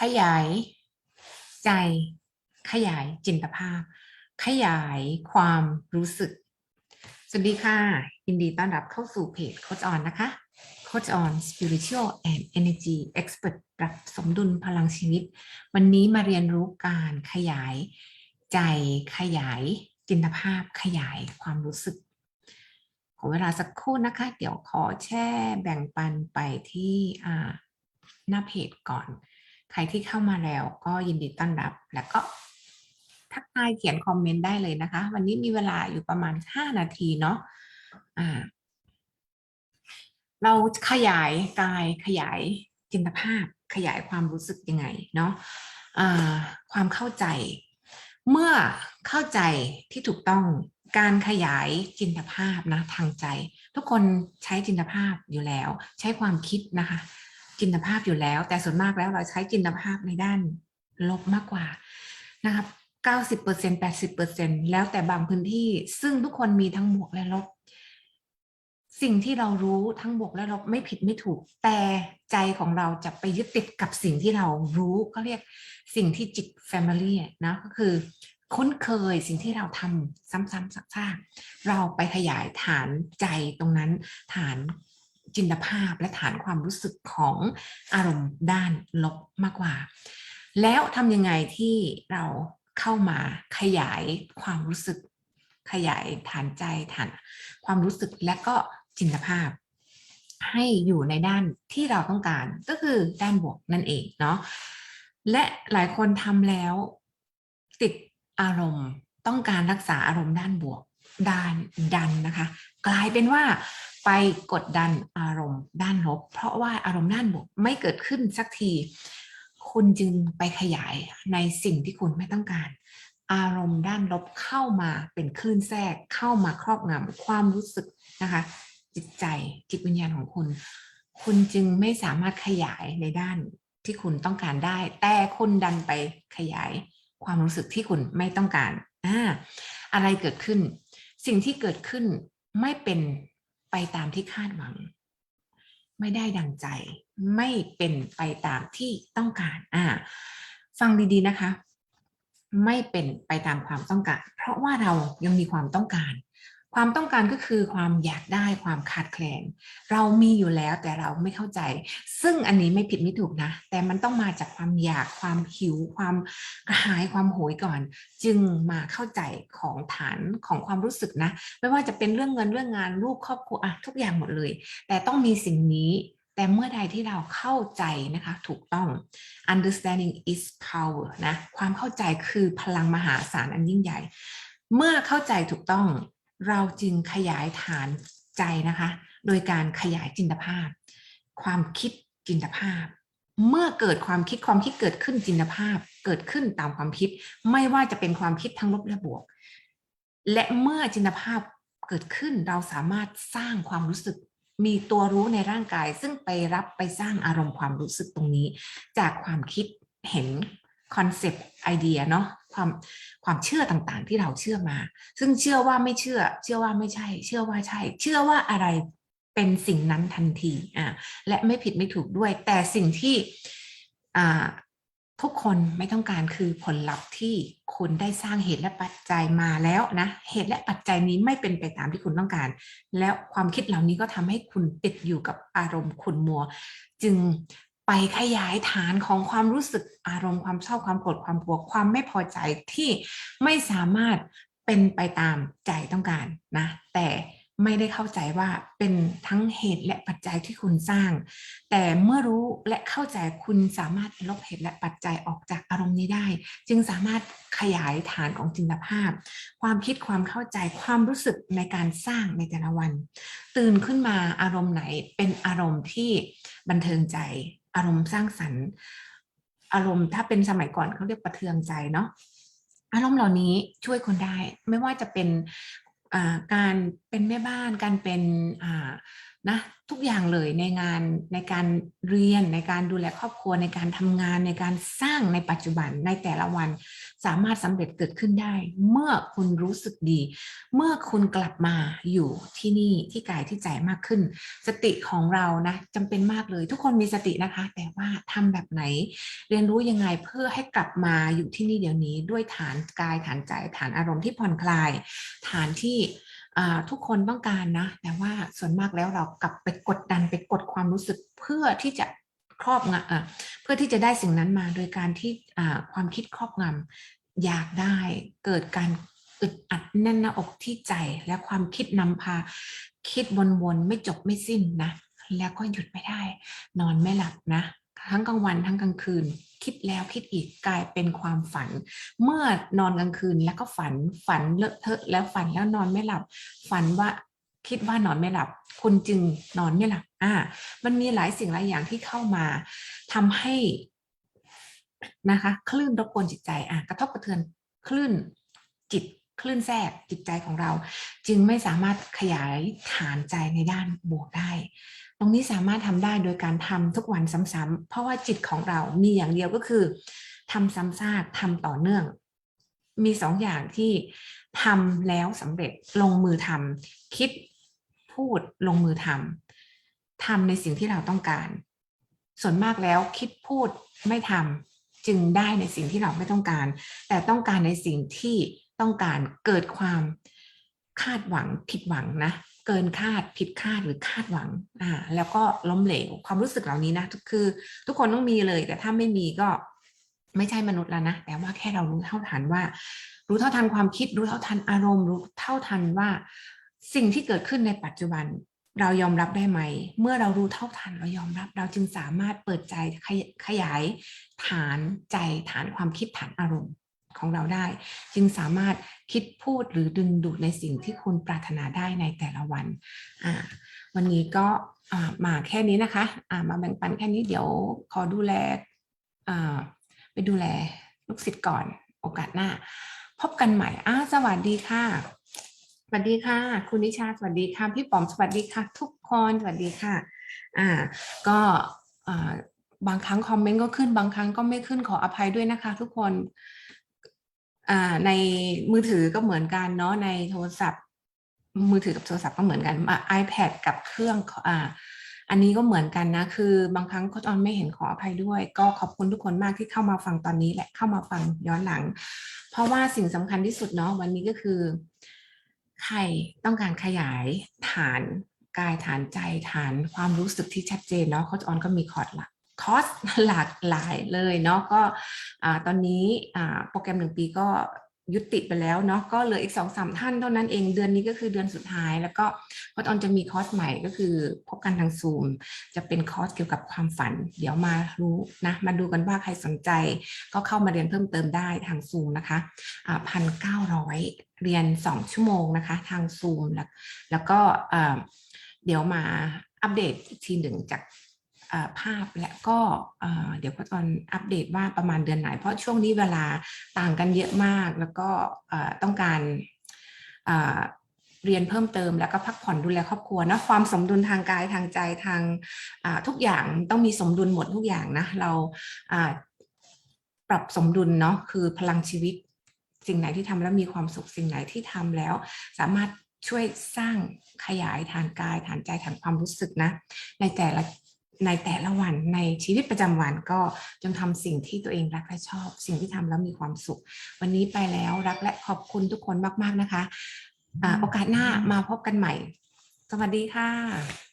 ขยาย ใจ ขยายจินตภาพ ขยายความรู้สึก สวัสดีค่ะ ยินดีต้อนรับเข้าสู่เพจโคชออนนะคะโคชออน spiritual and energy expert ปรับสมดุลพลังชีวิต วันนี้มาเรียนรู้การขยายใจ ขยายจินตภาพ ขยายความรู้สึกขอเวลาสักครู่นะคะ เดี๋ยวขอแช่แบ่งปันไปที่หน้าเพจก่อน ใครที่เข้ามาแล้วก็ยินดีต้อนรับ แล้วก็ทักทายเขียนคอมเมนต์ได้เลยนะคะ วันนี้มีเวลาอยู่ประมาณ 5 นาทีเนาะอ่า เราขยายกายขยายจินตภาพ ขยายความรู้สึกยังไงเนาะอ่าความเข้าใจ เมื่อเข้าใจที่ถูกต้องการขยายจินตภาพนะทางใจ ทุกคนใช้จินตภาพอยู่แล้ว ใช้ความคิดนะคะ จินตภาพอยู่แล้ว แต่ส่วนมากแล้วเราใช้จินตภาพในด้านลบมากกว่านะครับ90% 80%แล้วแต่บางพื้นที่ซึ่งทุกคนมีทั้งบวกและลบ สิ่งที่เรารู้ทั้งบวกและลบไม่ผิดไม่ถูก แต่ใจของเราจะไปยึดติดกับสิ่งที่เรารู้ก็เรียกสิ่งที่จิต Family นะก็คือ คุ้นเคยสิ่งที่เราทำซ้ำๆซักๆเราไปขยายฐานใจตรงนั้นฐาน จินตภาพและฐานความรู้สึกของอารมณ์ด้านลบมากกว่า แล้วทำยังไงที่เราเข้ามาขยายความรู้สึก ขยายฐานใจฐานความรู้สึกและก็จินตภาพ ให้อยู่ในด้านที่เราต้องการก็คือด้านบวกนั่นเองเนาะและหลายคนทำแล้วติดอารมณ์ต้องการรักษาอารมณ์ด้านบวกด้านดันนะคะ กลายเป็นว่า ไปกดดันอารมณ์ด้านลบ เพราะว่าอารมณ์ด้านบวกไม่เกิดขึ้นสักที คุณจึงไปขยายในสิ่งที่คุณไม่ต้องการ อารมณ์ด้านลบเข้ามาเป็นคลื่นแทรกเข้ามาครอบงำความรู้สึกนะคะ จิตใจจิตวิญญาณของคุณ คุณจึงไม่สามารถขยายในด้านที่คุณต้องการได้ แต่คุณดันไปขยายความรู้สึกที่คุณไม่ต้องการอ่าอะไรเกิดขึ้น สิ่งที่เกิดขึ้นไม่เป็น ไปตามที่คาดหวัง ไม่ได้ดังใจ ไม่เป็นไปตามที่ต้องการ อ่า ฟังดีๆนะคะ ไม่เป็นไปตามความต้องการ เพราะว่าเรายังมีความต้องการ ความต้องการก็คือความอยากได้ความขาดแคลน เรามีอยู่แล้วแต่เราไม่เข้าใจ ซึ่งอันนี้ไม่ผิดไม่ถูกนะ แต่มันต้องมาจากความอยากความหิว ความกระหายความโหยก่อน จึงมาเข้าใจของฐานของความรู้สึกนะ ไม่ว่าจะเป็นเรื่องเงินเรื่องงานลูกครอบครัวอะทุกอย่างหมดเลย แต่ต้องมีสิ่งนี้แต่เมื่อใดที่เราเข้าใจนะคะถูกต้อง understanding is power นะความเข้าใจคือพลังมหาศาลอันยิ่งใหญ่ เมื่อเข้าใจถูกต้อง เราจึงขยายฐานใจนะคะ โดยการขยายจินตภาพ ความคิดจินตภาพ เมื่อเกิดความคิดความคิดเกิดขึ้นจินตภาพ เกิดขึ้นตามความคิด ไม่ว่าจะเป็นความคิดทั้งลบและบวก และเมื่อจินตภาพเกิดขึ้นเราสามารถสร้างความรู้สึกมีตัวรู้ในร่างกาย ซึ่งไปรับไปสร้างอารมณ์ความรู้สึกตรงนี้ จากความคิดเห็น คอนเซปต์ไอเดียเนาะความความเชื่อต่างๆ ที่เราเชื่อมา ซึ่งเชื่อว่าไม่เชื่อ เชื่อว่าไม่ใช่ เชื่อว่าใช่ เชื่อว่าอะไรเป็นสิ่งนั้นทันทีอ่าและไม่ผิดไม่ถูกด้วย แต่สิ่งที่อ่าทุกคนไม่ต้องการคือผลลัพธ์ที่คุณได้สร้างเหตุและปัจจัยมาแล้วนะเหตุและปัจจัยนี้ไม่เป็นไปตามที่คุณต้องการ แล้วความคิดเหล่านี้ก็ทำให้คุณติดอยู่กับอารมณ์ขุนมัว จึง ไปขยายฐานของความรู้สึกอารมณ์ความชอบความโกรธความกลัวความไม่พอใจที่ไม่สามารถเป็นไปตามใจต้องการนะแต่ไม่ได้เข้าใจว่าเป็นทั้งเหตุและปัจจัยที่คุณสร้าง แต่เมื่อรู้และเข้าใจคุณสามารถลบเหตุและปัจจัยออกจากอารมณ์นี้ได้ จึงสามารถขยายฐานของจินตภาพ ความคิดความเข้าใจความรู้สึกในการสร้างในแต่ละวัน ตื่นขึ้นมาอารมณ์ไหนเป็นอารมณ์ที่บันเทิงใจ อารมณ์สร้างสรรค์ อารมณ์ถ้าเป็นสมัยก่อนเขาเรียกประเทืองใจเนาะอารมณ์เหล่านี้ช่วยคนได้ไม่ว่าจะเป็นการเป็นแม่บ้านการเป็น นะทุกอย่างเลยในงานในการเรียนในการดูแลครอบครัวในการทำงานในการสร้างในปัจจุบันในแต่ละวัน สามารถสำเร็จเกิดขึ้นได้ เมื่อคุณรู้สึกดี เมื่อคุณกลับมาอยู่ที่นี่ที่กายที่ใจมากขึ้น สติของเรานะจำเป็นมากเลย ทุกคนมีสตินะคะ แต่ว่าทำแบบไหน เรียนรู้ยังไงเพื่อให้กลับมาอยู่ที่นี่เดี๋ยวนี้ด้วยฐานกายฐานใจฐานอารมณ์ที่ผ่อนคลาย ฐานที่ ทุกคนต้องการนะ แต่ว่าส่วนมากแล้วเรากลับไปกดดันไปกดความรู้สึกเพื่อที่จะครอบงำเพื่อที่จะได้สิ่งนั้นมาโดยการที่ความคิดครอบงำอยากได้เกิดการอึดอัดแน่นหน้าอกที่ใจและความคิดนำพา คิดวนๆไม่จบไม่สิ้นนะ แล้วก็หยุดไม่ได้ นอนไม่หลับนะ ทั้งกลางวันทั้งกลางคืน คิดแล้วคิดอีกกลายเป็นความฝัน เมื่อนอนกลางคืนแล้วก็ฝันฝันเลอะเทอะแล้วฝันแล้วนอนไม่หลับ ฝันว่าคิดว่านอนไม่หลับ คุณจึงนอนไม่หลับอ่า มันมีหลายสิ่งหลายอย่างที่เข้ามาทำให้นะคะคลื่นรบกวนจิตใจอะกระทบกระเทือนคลื่นจิตคลื่นแทรกจิตใจของเรา จึงไม่สามารถขยายฐานใจในด้านบวกได้ ตรงนี้สามารถทำได้โดยการทำทุกวันซ้ำๆเพราะว่าจิตของเรามีอย่างเดียวก็คือทำซ้ำซากทำต่อเนื่อง มีสองอย่างที่ทำแล้วสำเร็จลงมือทำคิดพูดลงมือทำทำในสิ่งที่เราต้องการ ส่วนมากแล้วคิดพูดไม่ทำจึงได้ในสิ่งที่เราไม่ต้องการ แต่ต้องการในสิ่งที่ต้องการเกิดความคาดหวังผิดหวังนะ เกินคาดผิดคาดหรือคาดหวังอ่าแล้วก็ล้มเหลวความรู้สึกเหล่านี้นะคือ ทุกคนต้องมีเลย แต่ถ้าไม่มีก็ไม่ใช่มนุษย์แล้วนะ แต่ว่าแค่เรารู้เท่าทันว่า รู้เท่าทันความคิด รู้เท่าทันอารมณ์ รู้เท่าทันว่า สิ่งที่เกิดขึ้นในปัจจุบัน เรายอมรับได้ไหม เมื่อเรารู้เท่าทันเรายอมรับ เราจึงสามารถเปิดใจขยขยายฐานใจฐานความคิดฐานอารมณ์ ของเราได้ จึงสามารถคิดพูดหรือดึงดูดในสิ่งที่คุณปรารถนาได้ในแต่ละวัน วันนี้ก็มาแค่นี้นะคะอ่ามาแบ่งปันแค่นี้เดี๋ยวขอดูแลไปดูแลลูกศิษย์ก่อนโอกาสหน้า พบกันใหม่อ่าสวัสดีค่ะ สวัสดีค่ะ คุณนิชาสวัสดีค่ะ พี่ป๋อมสวัสดีค่ะ ทุกคนสวัสดีค่ะ อ่า ก็อ่าบางครั้งคอมเมนต์ก็ขึ้นบางครั้งก็ไม่ขึ้นขออภัยด้วยนะคะ ทุกคน ในมือถือก็เหมือนกันเนาะในโทรศัพท์ มือถือกับโทรศัพท์ก็เหมือนกันอะ iPad กับเครื่องอ่าอันนี้ก็เหมือนกันนะ คือบางครั้งโค้ชออนไม่เห็นขออภัยด้วย ก็ขอบคุณทุกคนมากที่เข้ามาฟังตอนนี้และเข้ามาฟังย้อนหลัง เพราะว่าสิ่งสำคัญที่สุดเนาะวันนี้ก็คือ ใครต้องการขยายฐานกายฐานใจฐานความรู้สึกที่ชัดเจนเนาะโค้ชออนก็มีคอร์สหลัก คอร์สหลากหลายเลยเนาะก็าตอนนี้โปรแกรมหนึ่งปีก็ยุติไปแล้วเนาะก็เหลืออีกสองสามท่านเท่านั้นเองเดือนนี้ก็คือเดือนสุดท้าย แล้วก็โค้ชอนจะมีคอร์สใหม่ก็คือพบกันทางซูม จะเป็นคอร์สเกี่ยวกับความฝัน เดี๋ยวมารู้นะมาดูกันว่าใครสนใจ ก็เข้ามาเรียนเพิ่มเติมได้ทางซูมนะคะพันเก้าร้อยเรียนสองชั่วโมงนะคะ ทางซูมแล้วแล้วก็เดี๋ยวมาอัปเดตอีกทีหนึ่งจาก ภาพและก็เดี๋ยวก็ตอนอัปเดตว่าประมาณเดือนไหน เพราะช่วงนี้เวลาต่างกันเยอะมาก แล้วก็ต้องการเรียนเพิ่มเติมแล้วก็พักผ่อนดูแลครอบครัวนะความสมดุลทางกายทางใจทางทุกอย่างต้องมีสมดุลหมดทุกอย่างนะเราปรับสมดุลเนาะคือพลังชีวิต สิ่งไหนที่ทำแล้วมีความสุขสิ่งไหนที่ทำแล้ว สามารถช่วยสร้างขยายฐานกายฐานใจฐานความรู้สึกนะ ในแต่ละ ในแต่ละวันในชีวิตประจำวันก็จงทำสิ่งที่ตัวเองรักและชอบ สิ่งที่ทำแล้วมีความสุข วันนี้ไปแล้วรักและขอบคุณทุกคนมาก ๆนะคะอ่าโอกาสหน้ามาพบกันใหม่ สวัสดีค่ะ